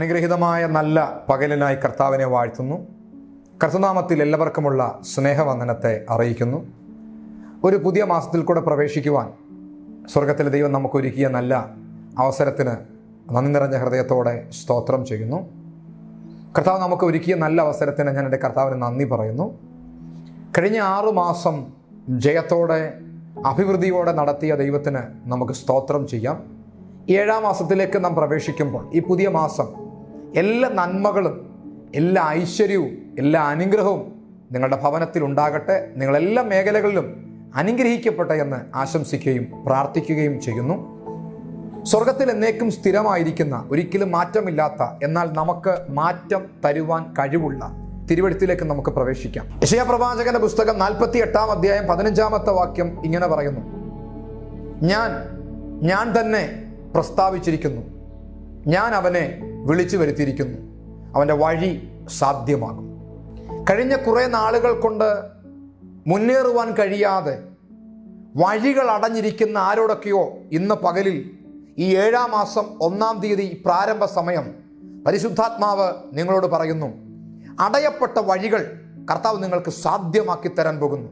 അനുഗ്രഹീതമായ നല്ല പകലിനായി കർത്താവിനെ വാഴ്ത്തുന്നു. കർത്തനാമത്തിൽ എല്ലാവർക്കുമുള്ള സ്നേഹവന്ദനത്തെ അറിയിക്കുന്നു. ഒരു പുതിയ മാസത്തിൽ കൂടെ പ്രവേശിക്കുവാൻ സ്വർഗത്തിലെ ദൈവം നമുക്കൊരുക്കിയ നല്ല അവസരത്തിന് നന്ദി നിറഞ്ഞ ഹൃദയത്തോടെ സ്തോത്രം ചെയ്യുന്നു. കർത്താവ് നമുക്ക് ഒരുക്കിയ നല്ല അവസരത്തിന് ഞാൻ എന്റെ കർത്താവിന് നന്ദി പറയുന്നു. കഴിഞ്ഞ ആറു മാസം ജയത്തോടെ അഭിവൃദ്ധിയോടെ നടത്തിയ ദൈവത്തിന് നമുക്ക് സ്തോത്രം ചെയ്യാം. ഏഴാം മാസത്തിലേക്ക് നാം പ്രവേശിക്കുമ്പോൾ ഈ പുതിയ മാസം എല്ലാ നന്മകളും എല്ലാ ഐശ്വര്യവും എല്ലാ അനുഗ്രഹവും നിങ്ങളുടെ ഭവനത്തിൽ ഉണ്ടാകട്ടെ. നിങ്ങളെല്ലാ മേഖലകളിലും അനുഗ്രഹിക്കപ്പെട്ടെ എന്ന് ആശംസിക്കുകയും പ്രാർത്ഥിക്കുകയും ചെയ്യുന്നു. സ്വർഗത്തിൽ എന്നേക്കും സ്ഥിരമായിരിക്കുന്ന ഒരിക്കലും മാറ്റമില്ലാത്ത എന്നാൽ നമുക്ക് മാറ്റം തരുവാൻ കഴിവുള്ള തിരുവഴുത്തിലേക്ക് നമുക്ക് പ്രവേശിക്കാം. യശയ പ്രവാചകന്റെ പുസ്തകം നാൽപ്പത്തി എട്ടാം അധ്യായം പതിനഞ്ചാമത്തെ വാക്യം ഇങ്ങനെ പറയുന്നു. ഞാൻ ഞാൻ തന്നെ പ്രസ്താവിച്ചിരിക്കുന്നു. ഞാൻ അവനെ വിളിച്ചു വരുത്തിയിരിക്കുന്നു. അവന്റെ വഴി സാധ്യമാകും. കഴിഞ്ഞ കുറേ നാളുകൾ കൊണ്ട് മുന്നേറുവാൻ കഴിയാതെ വഴികൾ അടഞ്ഞിരിക്കുന്ന ആരോടൊക്കെയോ ഇന്ന് പകലിൽ ഈ ഏഴാം മാസം ഒന്നാം തീയതി പ്രാരംഭ സമയം പരിശുദ്ധാത്മാവ് നിങ്ങളോട് പറയുന്നു അടയപ്പെട്ട വഴികൾ കർത്താവ് നിങ്ങൾക്ക് സാധ്യമാക്കി തരാൻ പോകുന്നു.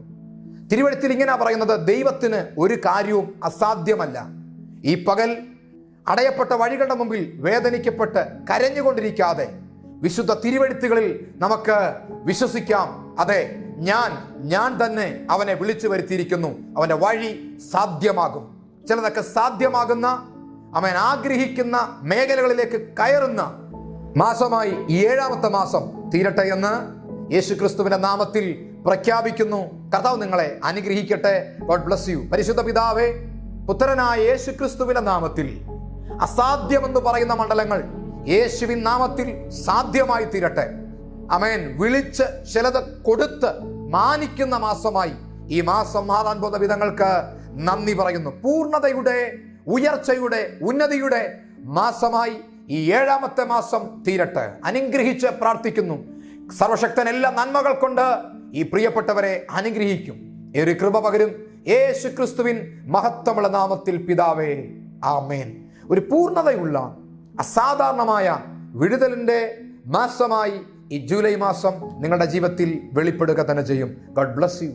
തിരുവഴുത്തിൽ ഇങ്ങനെ പറയുന്നത് ദൈവത്തിന് ഒരു കാര്യവും അസാധ്യമല്ല. ഈ പകൽ അടയപ്പെട്ട വഴികളുടെ മുമ്പിൽ വേദനിക്കപ്പെട്ട് കരഞ്ഞുകൊണ്ടിരിക്കാതെ വിശുദ്ധ തിരുവഴുത്തുകളിൽ നമുക്ക് വിശ്വസിക്കാം. അതെ ഞാൻ ഞാൻ തന്നെ അവനെ വിളിച്ചു വരുത്തിയിരിക്കുന്നു. അവന്റെ വഴി സാധ്യമാകും. ചിലതൊക്കെ സാധ്യമാകുന്ന അവൻ ആഗ്രഹിക്കുന്ന മേഖലകളിലേക്ക് കയറുന്ന മാസമായി ഏഴാമത്തെ മാസം തീരട്ടെ എന്ന് യേശു ക്രിസ്തുവിന്റെ നാമത്തിൽ പ്രഖ്യാപിക്കുന്നു. കർത്താവ് നിങ്ങളെ അനുഗ്രഹിക്കട്ടെ. ഗോഡ് ബ്ലസ് യു പരിശുദ്ധ പിതാവേ പുത്രനായ യേശു ക്രിസ്തുവിന്റെ നാമത്തിൽ അസാധ്യമെന്ന് പറയുന്ന മണ്ഡലങ്ങൾ യേശുവിൻ നാമത്തിൽ സാധ്യമായി തീരട്ടെ. അമേൻ വിളിച്ച് ചിലത് കൊടുത്ത് മാനിക്കുന്ന മാസമായി ഈ മാസം മാറാൻ പോകുന്ന വിധങ്ങൾക്ക് നന്ദി പറയുന്നു. പൂർണതയുടെ ഉയർച്ചയുടെ ഉന്നതിയുടെ മാസമായി ഈ ഏഴാമത്തെ മാസം തീരട്ടെ. അനുഗ്രഹിച്ച് പ്രാർത്ഥിക്കുന്നു. സർവശക്തൻ എല്ലാ നന്മകൾ കൊണ്ട് ഈ പ്രിയപ്പെട്ടവരെ അനുഗ്രഹിക്കും. ഒരു കൃപ പകരും യേശു ക്രിസ്തുവിൻ മഹത്വമുള്ള നാമത്തിൽ പിതാവേ. ആമേൻ. പൂർണതയുള്ള അസാധാരണമായ വിടുതലിന്റെ മാസമായി ഈ ജൂലൈ മാസം നിങ്ങളുടെ ജീവിതത്തിൽ വെളിപ്പെടുക തന്നെ ചെയ്യും. God bless you